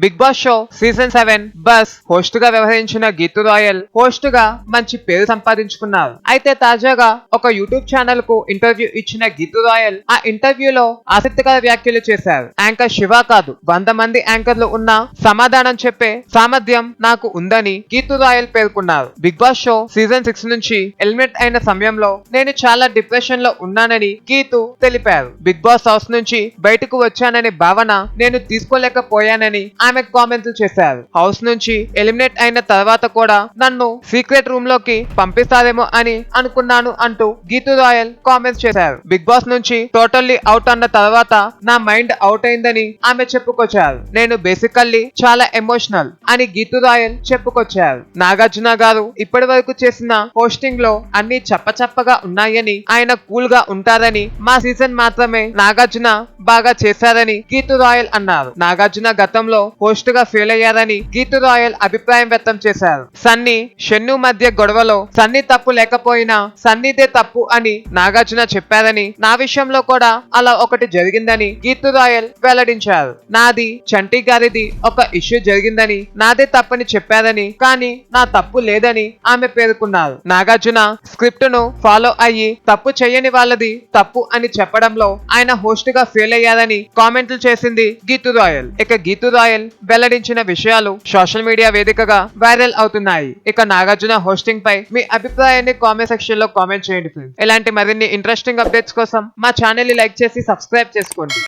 Bigg Boss show season seven bus హోస్ట్గా వ్యవహరించిన Geethu royal హోస్ట్గా మంచి పేరు సంపాదించుకున్నారు. అయితే తాజాగా ఒక యూట్యూబ్ ఛానల్కు ఇంటర్వ్యూ ఇచ్చిన గీతు రాయల్ ఆ ఇంటర్వ్యూలో ఆసక్తికర వ్యాఖ్యలు చేశారు. యాంకర్ శివ కాదు వంద మంది యాంకర్లు ఉన్నా సమాధానం చెప్పే సామర్థ్యం నాకు ఉందని గీతు రాయల్ పేర్కొన్నారు. Bigg Boss show season six నుంచి ఎలిమినేట్ అయిన సమయంలో నేను చాలా డిప్రెషన్లో ఉన్నానని గీతు తెలిపారు. బిగ్ బాస్ హౌస్ నుంచి బయటకు వచ్చాననే భావన నేను తీసుకోలేకపోయానని ఆమె కామెంట్లు చేశారు. హౌస్ నుంచి ఎలిమినేట్ అయిన తర్వాత కూడా నన్ను సీక్రెట్ రూమ్లోకి పంపిస్తారేమో అని అనుకున్నాను అంటూ గీతు రాయల్ కామెంట్స్ చేశారు. బిగ్ బాస్ నుంచి టోటల్లీ అవుట్ అన్న తర్వాత నా మైండ్ అవుట్ అయిందని ఆమె చెప్పుకొచ్చారు. నేను బేసికల్లీ చాలా ఎమోషనల్ అని గీతు రాయల్ చెప్పుకొచ్చారు. నాగార్జున గారు ఇప్పటి వరకు చేసిన హోస్టింగ్లో అన్ని చప్పచప్పగా ఉన్నాయని ఆయన కూల్గా ఉంటారని మా సీజన్ మాత్రమే నాగార్జున బాగా చేశారని గీతు రాయల్ అన్నారు. నాగార్జున గతంలో హోస్ట్గా ఫెయిల్ అయ్యారని గీతు రాయల్ అభిప్రాయం వ్యక్తం చేశారు. సన్నీ షెన్ను మధ్య గొడవలో సన్నీ తప్పు లేకపోయినా సన్నీదే తప్పు అని నాగార్జున చెప్పారని నా విషయంలో కూడా అలా ఒకటి జరిగిందని గీతు రాయల్ వెల్లడించారు. నాది చంటి గారిది ఒక ఇష్యూ జరిగిందని నాదే తప్పని చెప్పారని కానీ నా తప్పు లేదని ఆమె పేర్కొన్నారు. నాగార్జున స్క్రిప్ట్ను ఫాలో అయ్యి తప్పు చేయని వాళ్ళది తప్పు అని చెప్పడంలో ఆయన హోస్ట్గా ఫెయిల్ అయ్యారని కామెంట్లు చేసింది గీతు రాయల్. ఇక గీతు రాయల్ వెల్లడించిన విషయాలు సోషల్ మీడియా వేదికగా వైరల్ అవుతున్నాయి. ఇక నాగార్జున హోస్టింగ్ పై మీ అభిప్రాయాన్ని కామెంట్ సెక్షన్లో కామెంట్ చేయండి ఫ్రెండ్స్ ఇలాంటి మరిన్ని ఇంట్రెస్టింగ్ అప్డేట్స్ కోసం మా ఛానల్ని లైక్ చేసి సబ్స్క్రైబ్ చేసుకోండి.